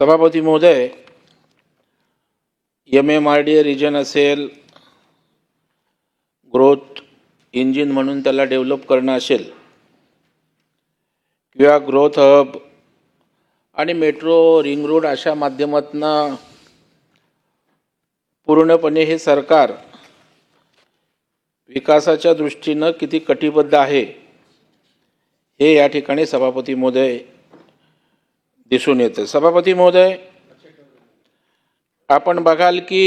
सभापती महोदय M M R D A region असेल ग्रोथ इंजिन म्हणून त्याला डेव्हलप करणं असेल किंवा ग्रोथ हब आणि मेट्रो रिंग रोड अशा माध्यमातनं पूर्णपणे हे सरकार विकासाच्या दृष्टीनं किती कटिबद्ध आहे हे या ठिकाणी सभापती महोदय दिसून येतं. सभापती महोदय आपण बघाल की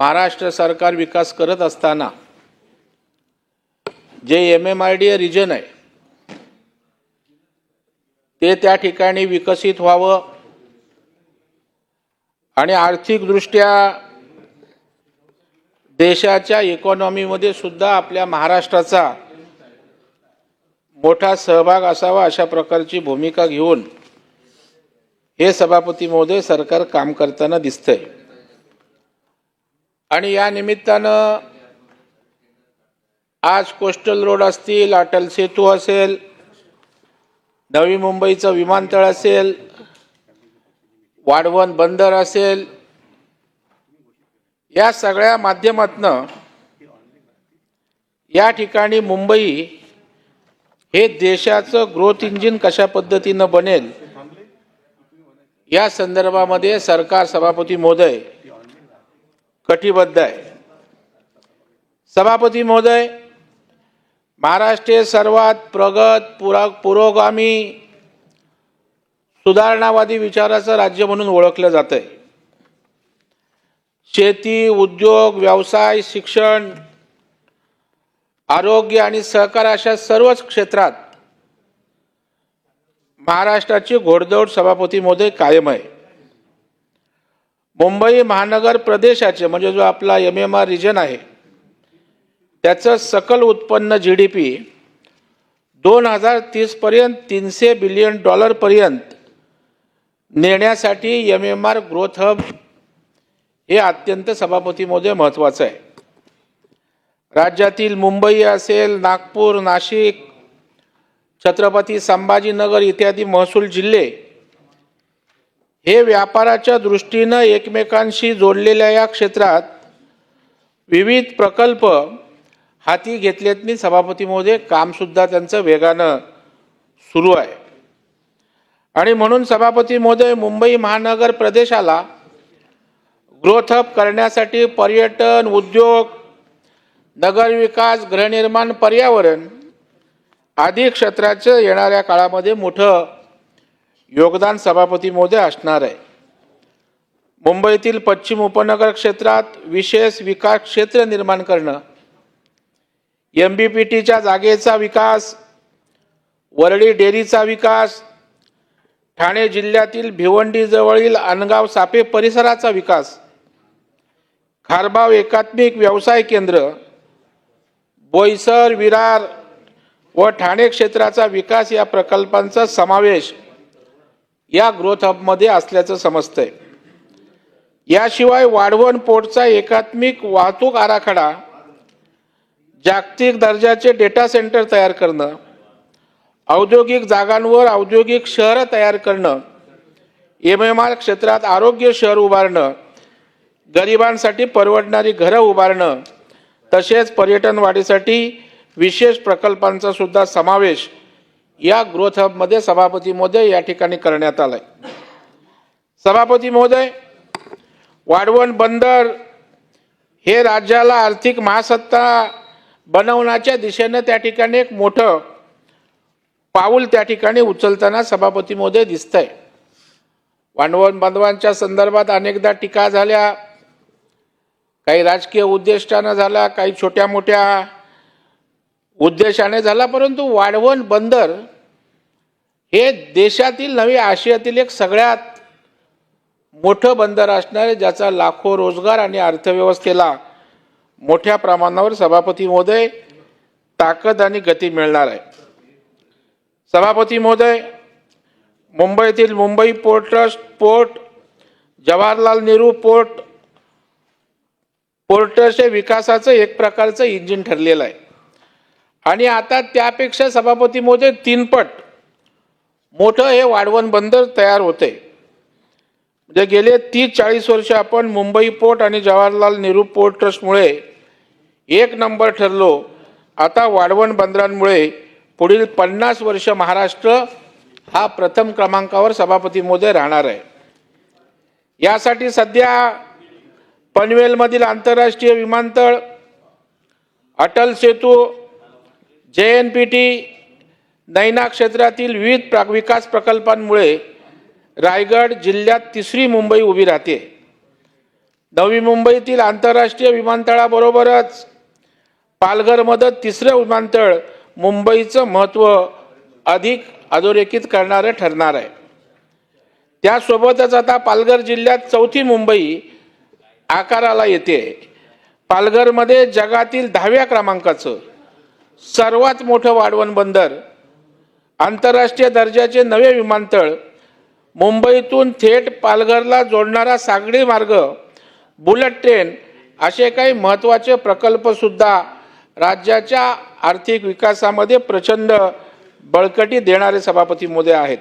महाराष्ट्र सरकार विकास करत असताना जे M M R D A region आहे ते त्या ठिकाणी विकसित व्हावं आणि आर्थिकदृष्ट्या देशाच्या इकॉनॉमीमध्ये सुद्धा आपल्या महाराष्ट्राचा मोठा सहभाग असावा अशा प्रकारची भूमिका घेऊन हे सभापती महोदय सरकार काम करताना दिसतंय. आणि या निमित्तानं आज कोस्टल रोड असतील अटल सेतू असेल नवी मुंबईचं विमानतळ असेल वाढवण बंदर असेल या सगळ्या माध्यमातनं या ठिकाणी मुंबई हे देशाचं ग्रोथ इंजिन कशा पद्धतीनं बनेल? या संदर्भामध्ये सरकार सभापती महोदय कटिबद्ध आहे. सभापती महोदय महाराष्ट्र सर्वात प्रगत पुरा पुरोगामी सुधारणावादी विचाराचं राज्य म्हणून ओळखलं जातं आहे शेती उद्योग व्यवसाय शिक्षण आरोग्य आणि सहकार अशा सर्वच क्षेत्रात महाराष्ट्राची घोडदौड सभापती कायम आहे. मुंबई महानगर प्रदेशाचे म्हणजे जो आपला एम एम आर रिजन आहे त्याचं सकल उत्पन्न जी डी पी दोन हजार तीसपर्यंत तीनशे बिलियन डॉलरपर्यंत नेण्यासाठी M M R growth hub हे अत्यंत सभापती महत्त्वाचं आहे. राज्यातील मुंबई असेल नागपूर नाशिक छत्रपती संभाजीनगर इत्यादी महसूल जिल्हे हे व्यापाराच्या दृष्टीनं एकमेकांशी जोडलेल्या या क्षेत्रात विविध प्रकल्प हाती घेतलेत. सभापती महोदय कामसुद्धा त्यांचं वेगानं सुरू आहे. आणि म्हणून सभापती महोदय मुंबई महानगर प्रदेशाला ग्रोथ अप करण्यासाठी पर्यटन उद्योग नगरविकास गृहनिर्माण पर्यावरण आदी क्षेत्राचं येणाऱ्या काळामध्ये मोठं योगदान सभापती महोदय असणार आहे. मुंबईतील पश्चिम उपनगर क्षेत्रात विशेष विकास क्षेत्र निर्माण करणं एम बी पी टीच्या जागेचा विकास वरळी डेअरीचा विकास ठाणे जिल्ह्यातील भिवंडीजवळील अनगाव सापे परिसराचा विकास खारबाव एकात्मिक व्यवसाय केंद्र बोईसर विरार व ठाणे क्षेत्राचा विकास या प्रकल्पांचा समावेश या ग्रोथ हबमध्ये असल्याचं समजतंय. याशिवाय वाढवण पोर्टचा एकात्मिक वाहतूक आराखडा जागतिक दर्जाचे डेटा सेंटर तयार करणं औद्योगिक जागांवर औद्योगिक शहरं तयार करणं एम एम आर क्षेत्रात आरोग्य शहर उभारणं गरिबांसाठी परवडणारी घरं उभारणं तसेच पर्यटन वाढीसाठी विशेष प्रकल्पांचा सुद्धा समावेश या ग्रोथ हबमध्ये सभापती महोदय या ठिकाणी करण्यात आलाय. सभापती महोदय वाढवण बंदर हे राज्याला आर्थिक महासत्ता बनवण्याच्या दिशेनं त्या ठिकाणी एक मोठं पाऊल त्या ठिकाणी उचलताना सभापती महोदय दिसत आहे वाढवण बांधवांच्या संदर्भात अनेकदा टीका झाल्या. काही राजकीय उद्दिष्टानं झाला काही छोट्या मोठ्या उद्देशाने झाला परंतु वाढवण बंदर हे देशातील नवी आशियातील एक सगळ्यात मोठं बंदर असणार आहे ज्याचा लाखो रोजगार आणि अर्थव्यवस्थेला मोठ्या प्रमाणावर सभापती महोदय ताकद आणि गती मिळणार आहे. सभापती महोदय मुंबईतील Mumbai port trust port Jawaharlal Nehru port porters हे विकासाचं एक प्रकारचं इंजिन ठरलेलं आहे. आणि आता त्यापेक्षा सभापती तीनपट मोठं हे वाढवण बंदर तयार होते. म्हणजे गेले तीस चाळीस वर्ष आपण मुंबई पोर्ट आणि जवाहरलाल नेहरू पोर्ट ट्रस्टमुळे एक नंबर ठरलो. आता वाढवण बंदरांमुळे पुढील पन्नास वर्ष महाराष्ट्र हा प्रथम क्रमांकावर सभापती मोदय राहणार आहे. यासाठी सध्या पनवेलमधील आंतरराष्ट्रीय विमानतळ अटल सेतू जे एन पी टी नैना क्षेत्रातील विविध प्रा विकास प्रकल्पांमुळे रायगड जिल्ह्यात तिसरी मुंबई उभी राहते. नवी मुंबईतील आंतरराष्ट्रीय विमानतळाबरोबरच पालघरमध्ये तिसरं विमानतळ मुंबईचं महत्त्व अधिक अधोरेखित करणारं ठरणार आहे. त्यासोबतच आता पालघर जिल्ह्यात चौथी मुंबई आकाराला येते. पालघरमध्ये जगातील दहाव्या क्रमांकाचं सर्वात मोठं वाढवण बंदर आंतरराष्ट्रीय दर्जाचे नवे विमानतळ मुंबईतून थेट पालघरला जोडणारा सागरी मार्ग बुलेट ट्रेन असे काही महत्त्वाचे प्रकल्पसुद्धा राज्याच्या आर्थिक विकासामध्ये प्रचंड बळकटी देणारे सभापती मोदय आहेत.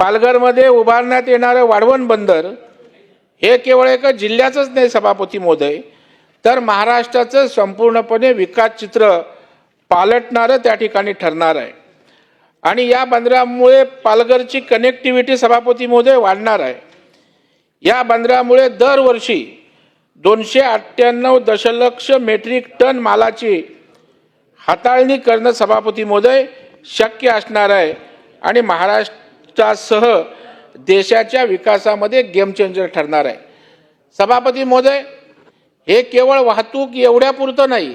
पालघरमध्ये उभारण्यात येणारं वाढवण बंदर हे केवळ एका जिल्ह्याचंच नाही सभापती मोदय तर महाराष्ट्राचं संपूर्णपणे विकास चित्र पालटणारं त्या ठिकाणी ठरणार आहे. आणि या बंदरामुळे पालघरची कनेक्टिव्हिटी सभापती मोदय वाढणार आहे. या बंदरामुळे दरवर्षी दोनशे अठ्ठ्याण्णव दशलक्ष मेट्रिक टन मालाची हाताळणी करणं सभापती मोदय शक्य असणार आहे. आणि महाराष्ट्रासह देशाच्या विकासामध्ये गेम चेंजर ठरणार आहे. सभापती मोदय हे केवळ वाहतूक एवढ्यापुरतं नाही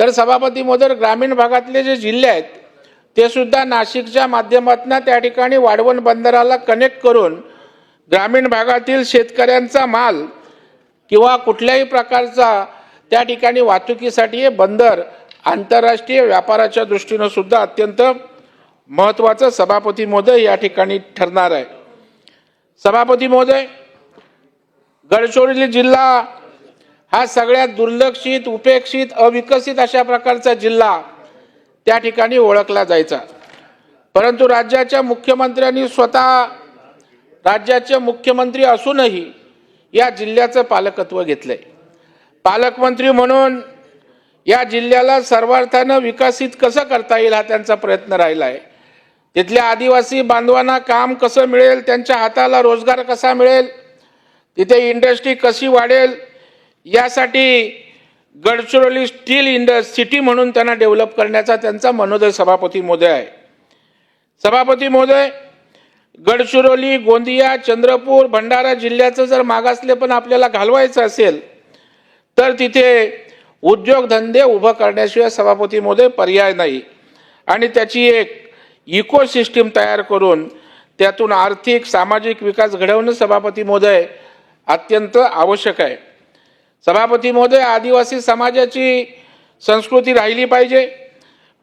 तर सभापती महोदय ग्रामीण भागातले जे जिल्हे आहेत ते सुद्धा नाशिकच्या माध्यमातून त्या ठिकाणी वाढवण बंदराला कनेक्ट करून ग्रामीण भागातील शेतकऱ्यांचा माल किंवा कुठल्याही प्रकारचा त्या ठिकाणी वाहतुकीसाठी हे बंदर आंतरराष्ट्रीय व्यापाराच्या दृष्टीनं सुद्धा अत्यंत महत्त्वाचं सभापती मोदय या ठिकाणी ठरणार आहे. सभापती महोदय गडचिरोली जिल्हा हा सगळ्यात दुर्लक्षित उपेक्षित अविकसित अशा प्रकारचा जिल्हा त्या ठिकाणी ओळखला जायचा. परंतु राज्याच्या मुख्यमंत्र्यांनी स्वतः राज्याचे मुख्यमंत्री असूनही या जिल्ह्याचं पालकत्व घेतलंय. पालकमंत्री म्हणून या जिल्ह्याला सर्वार्थानं विकसित कसं करता येईल हा त्यांचा प्रयत्न राहिला आहे तिथल्या आदिवासी बांधवांना काम कसं मिळेल त्यांच्या हाताला रोजगार कसा मिळेल तिथे इंडस्ट्री कशी वाढेल यासाठी गडचिरोली स्टील इंड सिटी म्हणून त्यांना डेव्हलप करण्याचा त्यांचा मनोदय सभापती मोदय आहे. सभापती मोदय गडचिरोली गोंदिया चंद्रपूर भंडारा जिल्ह्याचं जर मागासले पण आपल्याला घालवायचं असेल तर तिथे उद्योगधंदे उभं करण्याशिवाय सभापती मोदय पर्याय नाही. आणि त्याची एक इको सिस्टीम तयार करून त्यातून आर्थिक सामाजिक विकास घडवणं सभापती महोदय अत्यंत आवश्यक आहे. सभापती महोदय आदिवासी समाजाची संस्कृती राहिली पाहिजे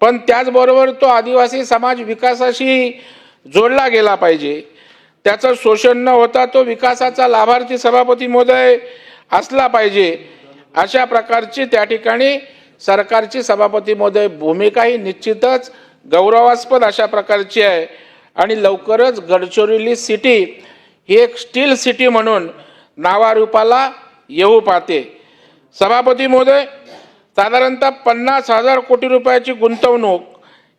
पण त्याचबरोबर तो आदिवासी समाज विकासाशी जोडला गेला पाहिजे. त्याचं शोषण न होता तो विकासाचा लाभार्थी सभापती महोदय असला पाहिजे अशा प्रकारची त्या ठिकाणी सरकारची सभापती महोदय भूमिका ही निश्चितच गौरवास्पद अशा प्रकारची आहे. आणि लवकरच गडचिरोली सिटी ही एक स्टील सिटी म्हणून नावारूपाला येऊ पाहते. सभापती महोदय साधारणतः पन्नास हजार कोटी रुपयाची गुंतवणूक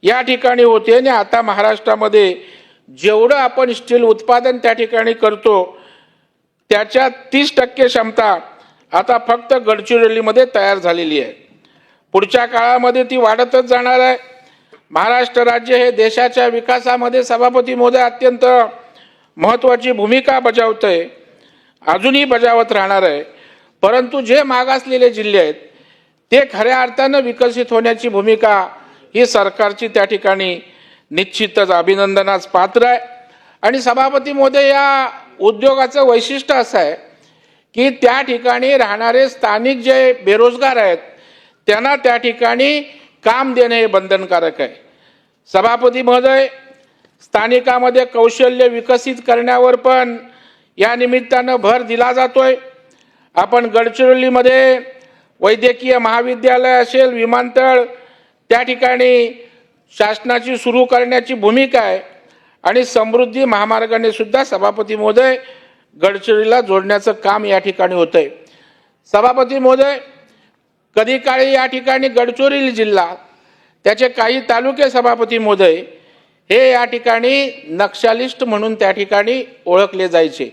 या ठिकाणी होते आणि आता महाराष्ट्रामध्ये जेवढं आपण स्टील उत्पादन त्या ठिकाणी करतो त्याच्या तीस टक्के क्षमता आता फक्त गडचिरोलीमध्ये तयार झालेली आहे. पुढच्या काळामध्ये ती वाढतच जाणार आहे. महाराष्ट्र राज्य हे देशाच्या विकासामध्ये सभापती मोदय अत्यंत महत्त्वाची भूमिका बजावतंय. अजूनही बजावत राहणार आहे. परंतु जे मागासलेले जिल्हे आहेत ते खऱ्या अर्थानं विकसित होण्याची भूमिका ही सरकारची त्या ठिकाणी निश्चितच अभिनंदनास पात्र आहे. आणि सभापती मोदय या उद्योगाचं वैशिष्ट्य असं आहे की त्या ठिकाणी राहणारे स्थानिक जे बेरोजगार आहेत त्यांना त्या ठिकाणी काम देणे हे बंधनकारक आहे. सभापती महोदय स्थानिकामध्ये कौशल्य विकसित करण्यावर पण या निमित्तानं भर दिला जातोय. आपण गडचिरोलीमध्ये वैद्यकीय महाविद्यालय असेल विमानतळ त्या ठिकाणी शासनाची सुरू करण्याची भूमिका आहे. आणि समृद्धी महामार्गाने सुद्धा सभापती महोदय गडचिरोलीला जोडण्याचं काम या ठिकाणी होतंय. सभापती महोदय कधी काळी या ठिकाणी गडचिरोली जिल्हा त्याचे काही तालुके सभापती मोदय हे या ठिकाणी नक्षलिस्ट म्हणून त्या ठिकाणी ओळखले जायचे.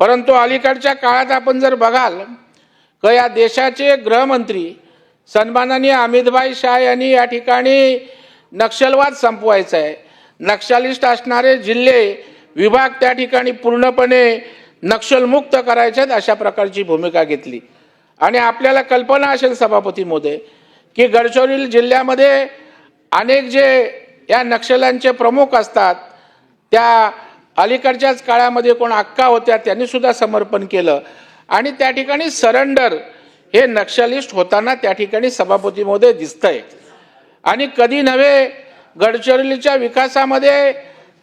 परंतु अलीकडच्या काळात आपण जर बघाल का या देशाचे गृहमंत्री सन्मानाने अमितभाई शाह यांनी या ठिकाणी नक्षलवाद संपवायचा आहे. नक्षलिस्ट असणारे जिल्हे विभाग त्या ठिकाणी पूर्णपणे नक्षलमुक्त करायचे आहेत अशा प्रकारची भूमिका घेतली. आणि आपल्याला कल्पना असेल सभापती की गडचिरोली जिल्ह्यामध्ये अनेक जे या नक्षल्यांचे प्रमुख असतात त्या अलीकडच्याच काळामध्ये कोण अक्का होत्या त्यांनी सुद्धा समर्पण केलं. आणि त्या ठिकाणी सरेंडर हे नक्षलिस्ट होताना त्या ठिकाणी सभापती महोदय दिसतंय. आणि कधी नव्हे गडचिरोलीच्या विकासामध्ये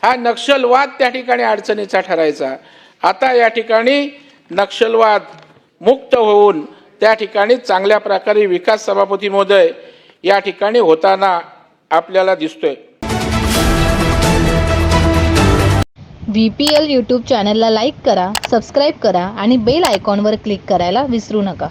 हा नक्षलवाद त्या ठिकाणी अडचणीचा ठरायचा. आता या ठिकाणी नक्षलवाद मुक्त होऊन त्या ठिकाणी चांगल्या प्रकारे विकास सभापती महोदय या ठिकाणी होताना आपल्याला दिसतोय. व्ही पी एल यूट्यूब चॅनलला लाईक करा सबस्क्राईब करा आणि बेल आयकॉनवर क्लिक करायला विसरू नका.